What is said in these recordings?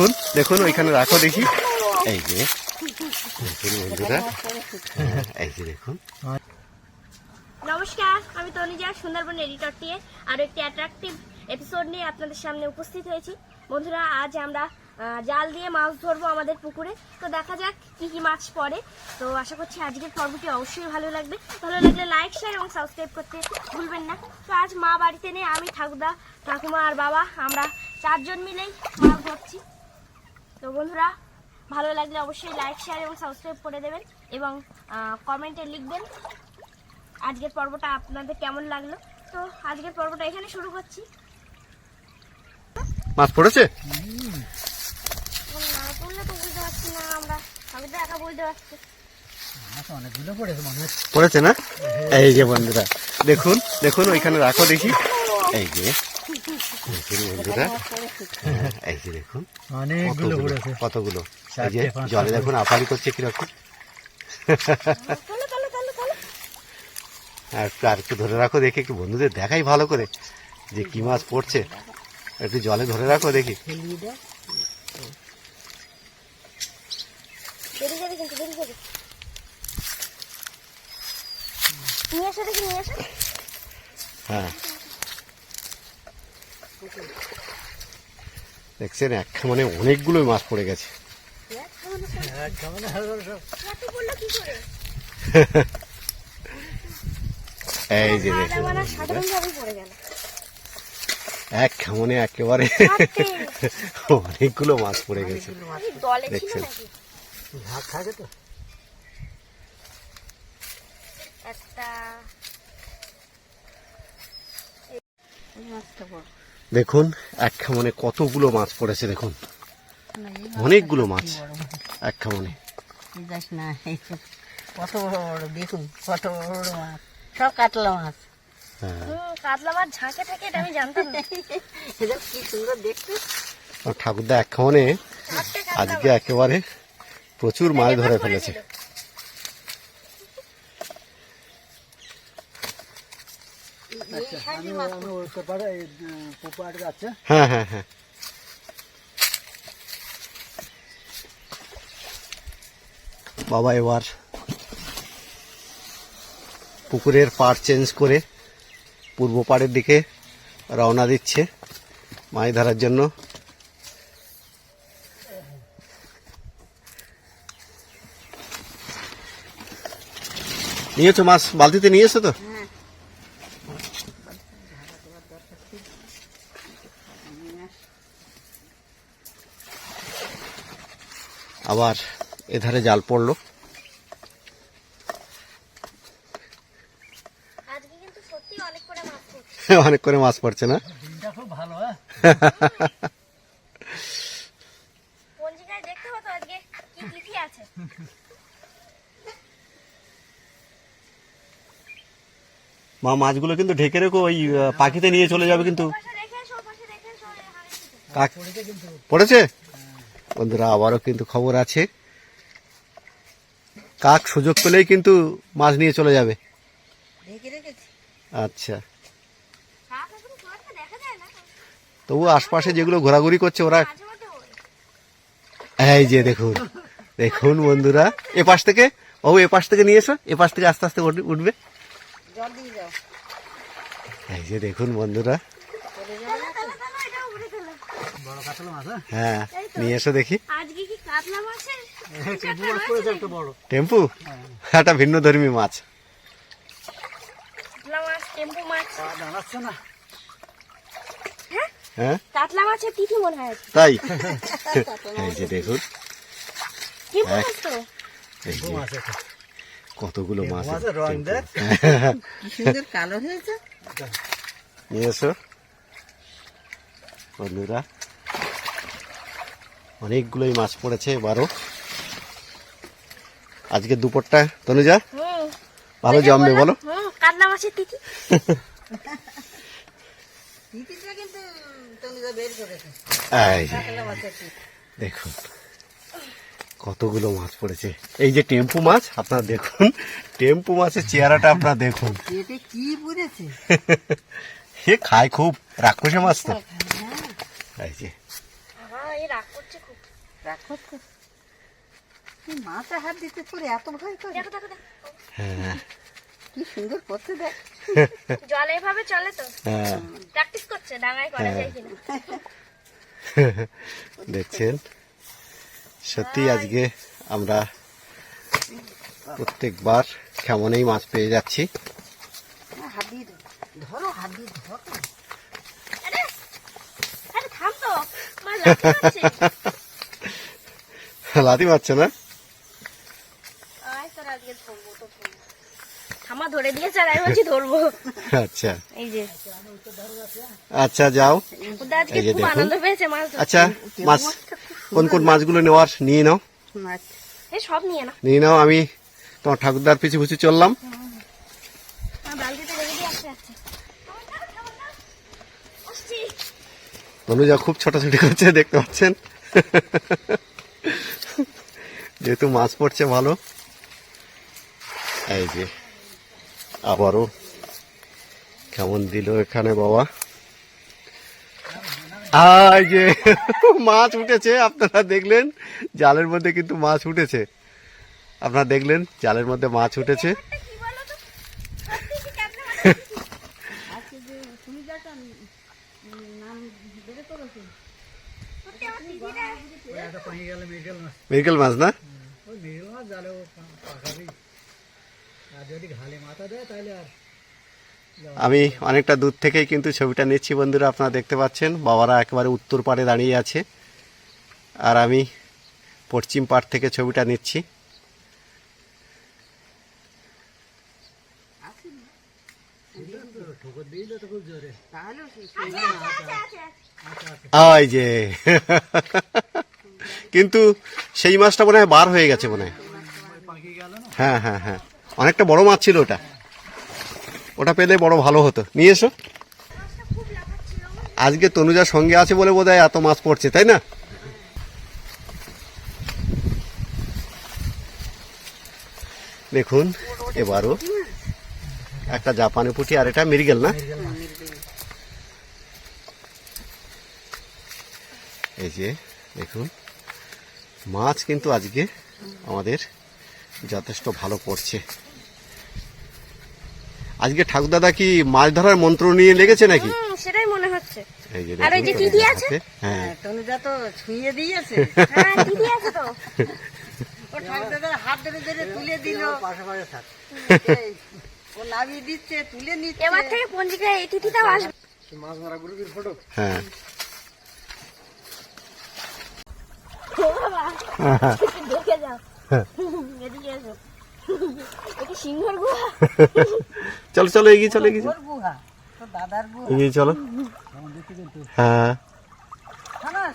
দেখুন দেখুন, ওইখানে রাখো দেখি। এই যে, দেখুন বন্ধুরা। এই যে দেখুন। নমস্কার, আমি তনুজা, সুন্দরবন এডিটর দিয়ে আরও একটি অ্যাট্রাকটিভ এপিসোড নিয়ে আপনাদের সামনে উপস্থিত হয়েছি। বন্ধুরা, আজ আমরা জাল দিয়ে মাছ ধরবো আমাদের পুকুরে। তো দেখা যাক কি কি মাছ পড়ে। তো আশা করছি আজকের পর্বটি অবশ্যই ভালো লাগবে। ভালো লাগলে লাইক শেয়ার এবং সাবস্ক্রাইব করতে ভুলবেন না। তো আজ মা বাড়িতে নেই, আমি ঠাকুরদা, ঠাকুমা আর বাবা, আমরা চারজন মিলেই মাছ ধরছি। তো বন্ধুরা ভালো লাগলে অবশ্যই লাইক শেয়ার এবং সাবস্ক্রাইব করে দেবেন এবং কমেন্টে লিখবেন আজকের পর্বটা আপনাদের কেমন লাগল। তো আজকের পর্বটা এখানে শুরু করছি। মাছ পড়েছে? না বললে তো বুঝতে পারছি না আমরা আমি তো একা বলতে পারছি। পড়েছে হচ্ছে। পড়েছে না? এই যে বন্ধুরা দেখুন দেখুন ওইখানে রাখো দেখি। এই যে বন্ধুরা এই যে দেখুন অনেকগুলো কতগুলো এই যে জলে দেখুন আপালি করছে কীরকম। আর একটু আর একটু ধরে রাখো দেখি একটু বন্ধুদের দেখাই ভালো করে যে কি মাছ পড়ছে। একটু জলে ধরে রাখো দেখি। হ্যাঁ। দেখছেন এক মানে অনেকগুলো মাছ পড়ে গেছে। এত বলল কি করে এই যে এক মানে একেবারে অনেকগুলো মাছ পড়ে গেছে। আমি দলে ছিল দেখছেন। একটা দেখুন এক খামনে কতগুলো মাছ পড়েছে দেখুন। অনেকগুলো মাছ এক খামনে যাস না এই তো কত বড় বড় দেখুন কত বড় বড় মাছ। সব কাতলা মাছ। হ্যাঁ। কাতলা মাছ ঝাঁকে থাকে এটা আমি জানতাম না। কি সুন্দর দেখতে। ঠাকুরদা এক খামনে আজকে একেবারে প্রচুর মাছ ধরে ফেলেছে এই সাইজের মাছ আমি ওই পারে এই পোপাট যাচ্ছে হ্যাঁ হ্যাঁ হ্যাঁ। বাবা এবার পুকুরের পাড় চেঞ্জ করে পূর্ব পাড়ের দিকে রওনা দিচ্ছে মাছ ধরার জন্য। নিয়েছো মাছ? বালতিতে নিয়েছো তো? আবার এধারে জাল পড়ল। আজকে কিন্তু সত্যি অনেক করে মাছ পড়ছে। অনেক করে মাছ পড়ছে না? দিনটা খুব ভালো হ্যাঁ? পঞ্জিকায় দেখতে হতো আজকে কি তিথি আছে। মা মাছগুলো কিন্তু ঢেকে রেখো ওই পাখিতে নিয়ে চলে যাবে কিন্তু। পড়েছে? বন্ধুরা আবারও কিন্তু খবর আছে। কাক সুযোগ পেলেই কিন্তু মাছ নিয়ে চলে যাবে। আচ্ছা। তবু আশপাশে যেগুলো ঘোরাঘুরি করছে ওরা এই যে দেখুন দেখুন বন্ধুরা এ পাশ থেকে ও এ পাশ থেকে নিয়ে এসো এ পাশ থেকে আস্তে আস্তে উঠবে। এই যে দেখুন বন্ধুরা চলে যাবে না তাহলে তাহলে এটাও উড়ে গেলো। বড় কাতলা মাছ হ্যাঁ? হ্যাঁ নিয়ে এসো দেখি। আজকে কি কাতলা মাছের টেম্পু একটা বড়। ভিন্ন ধর্মী মাছ। কাতলা মাছ টেম্পু মাছ। পা দাঁড়াচ্ছে না। হ্যাঁ? কাতলা মাছের তিথি মনে হয় আজকে। তাই? এই যে দেখুন। কতগুলো মাছ কালো হয়েছে। নিয়ে এসো। বন্ধুরা অনেকগুলোই মাছ পড়েছে এবারও। আজকে দুপুরটা তনুজা? ভালো জমবে বলো। মাছের তিথি। দেখুন কতগুলো মাছ পড়েছে। এই যে টেম্পু মাছ আপনারা দেখুন টেম্পু মাছের চেহারাটা আপনারা দেখুন। কি পড়েছে সে খায় খুব রাক্ষসে মাছ তো। এই যে হ্যাঁ করছে তুই মাথা হাত দিতে তোর এত ভয় করে? দেখো দেখো দেখো। হ্যাঁ। কি সুন্দর করতে দেখ। জলে এভাবে চলে তো? হ্যাঁ। প্র্যাকটিস করছে ডাঙায় করা যায় কিনা? দেখছেন? সত্যি আজকে আমরা প্রত্যেকবার কেমনই মাছ পেয়ে যাচ্ছি। হ্যাঁ, ধরো। দিয়ে ধরো। আরে আরে থাম তো। লাতি মারছে না আয় তোর আজকে ধরবো তো ধরবো থামা ধরে দিয়েছে আর আমি বলছি ধরবো। আচ্ছা। এই যে। আচ্ছা যাও। এই যে দেখুন। আচ্ছা মাছ। কোন কোন মাছগুলো নেওয়ার নিয়ে নাও। সব নিয়ে না নিয়ে নাও আমি তোমার ঠাকুরদার পিছু পিছু চললাম। তনুজা খুব ছোটাছুটি করছে দেখতে পাচ্ছেন? যেহেতু মাছ পড়ছে ভালো এই যে আবারও কেমন দিল এখানে বাবা। এই যে মাছ উঠেছে আপনারা দেখলেন জালের মধ্যে কিন্তু মাছ উঠেছে। আপনারা দেখলেন জালের মধ্যে মাছ উঠেছে। যাটা নাম মেরিকেল মাছ না? ওই মাছ জালে আর যদি ঘালে মাথা দেয় তাহলে আর আমি অনেকটা দূর থেকেই কিন্তু ছবিটা নিচ্ছি বন্ধুরা আপনারা দেখতে পাচ্ছেন। বাবারা একেবারে উত্তর পাড়ে দাঁড়িয়ে আছে। আর আমি পশ্চিম পাড় থেকে ছবিটা নিচ্ছি। ঠোকর তো খুব জোরে। ওই যে। কিন্তু সেই মাছটা মনে হয় বার হয়ে গেছে মনে হয়। হ্যাঁ হ্যাঁ হ্যাঁ। অনেকটা বড় মাছ ছিল ওটা। ওটা পেলে বড় ভালো হতো। নিয়ে এসো। আজকে তনুজার সঙ্গে আছে বলে বোধহয় এত মাছ পড়ছে, তাই না? দেখুন, এবারও একটা জাপানি পুঁটি আর এটা মিরগেল না? এই যে দেখুন। মাছ কিন্তু আজকে আমাদের যথেষ্ট ভালো পড়ছে আজকে ঠাকুরদাদা কি মাছ ধরার মন্ত্র নিয়ে লেগেছে নাকি? সেটাই মনে হচ্ছে। আর ওই যে দেখুন, আছে? হ্যাঁ। তনুজা তো ছুঁয়ে দিয়েছে। হ্যাঁ দিদি আছে তো। ও ঠাকুরদাদার হাত ধরে ধরে তুলে দিল। পাশে পাশে থাক। ও নামিয়ে দিচ্ছে তুলে নিচ্ছে। এবার থেকে পঞ্জিকায় এই তিথিটাও আসবে। মাছ মারা গ্রুপের ফটো হ্যাঁ ও বাবা দেখে যাও এদিকে এসো এটা সিংহর গুহা চলো চলো এগিয়ে চলো এগিয়ে চলো। ওর গুহা তোর দাদার গুহা। এগিয়ে চলো। হ্যাঁ। হ্যাঁ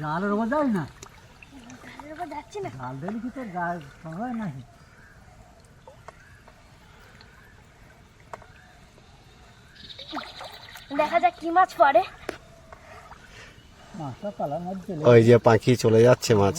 জালের ওপর যাই না? জাল দিলে কি তোর গায়ে সময় নাকি? দেখা যাক কি মাছ পড়ে। ওই যে পাখি চলে যাচ্ছে মাছ।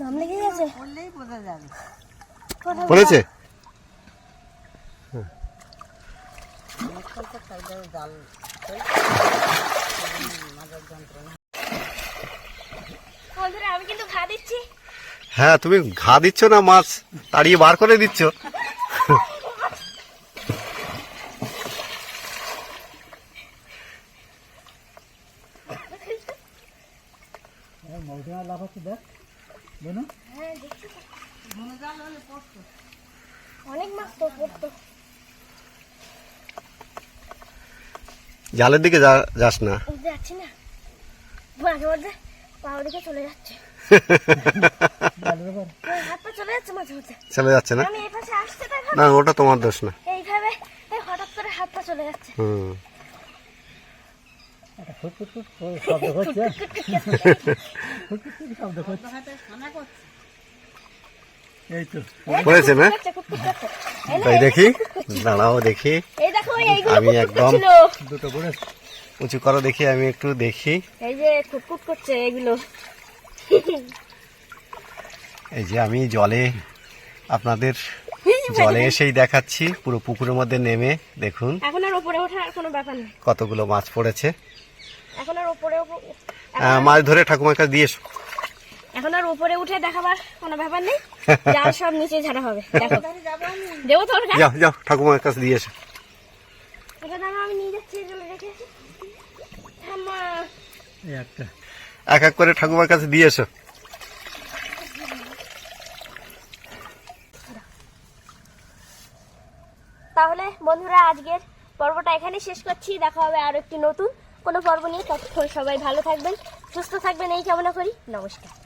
দম লেগে গেছে। পড়েছে? আমি কিন্তু ঘা দিচ্ছি। হ্যাঁ তুমি ঘা দিচ্ছ না মাছ তাড়িয়ে বার করে দিচ্ছ। দেখ। বেনু। হ্যাঁ দেখছি তো। অনেক মাছ তো পড়তো। জালের দিকে যাস না। যাচ্ছি না। মাঝে মধ্যে পাওয়া দিকে চলে যাচ্ছে। চলে যাচ্ছে মাঝে মধ্যে। চলে যাচ্ছে না? আমি এই পাশে আসতে তাই না ওটা তোমার দোষ না। এইভাবে হঠাৎ করে হাত পা চলে যাচ্ছে। হুম একটা ফুট ফুট ফুট করে শব্দ করছে শব্দ করছে পড়েছে না তাই দেখি? দাঁড়াও দেখি। এই দেখো এইগুলো আমি একদম- দুটো করে। উঁচু করো দেখি আমি একটু দেখি। এই যে কুটকুট করছে এগুলো এই যে আমি জলে আপনাদের জলে এসেই দেখাচ্ছি পুরো পুকুরের মধ্যে নেমে দেখুন। এখন আর ওপরে ওঠার কোনো ব্যাপার নেই। কতগুলো মাছ পড়েছে। এখন আর ওপরে ওপ- মাছ ধরে ঠাকুমার কাছে দিয়ে এসো। এখন আর উপরে উঠে দেখাবার কোনো ব্যাপার নেই। জাল সব নিচে ঝাড়া হবে। দেখো। দেবো তোর যাও যাও ঠাকুমার কাছে দিয়ে এসো। দাঁড়া আমি নিয়ে যাচ্ছি এক এক করে ঠাকুমার কাছে দিয়ে এসো। তাহলে বন্ধুরা আজকের পর্বটা এখানেই শেষ করছি। দেখা হবে আরও একটি নতুন কোনো পর্ব নিয়ে ততক্ষণ সবাই ভালো থাকবেন সুস্থ থাকবেন এই কামনা করি। নমস্কার।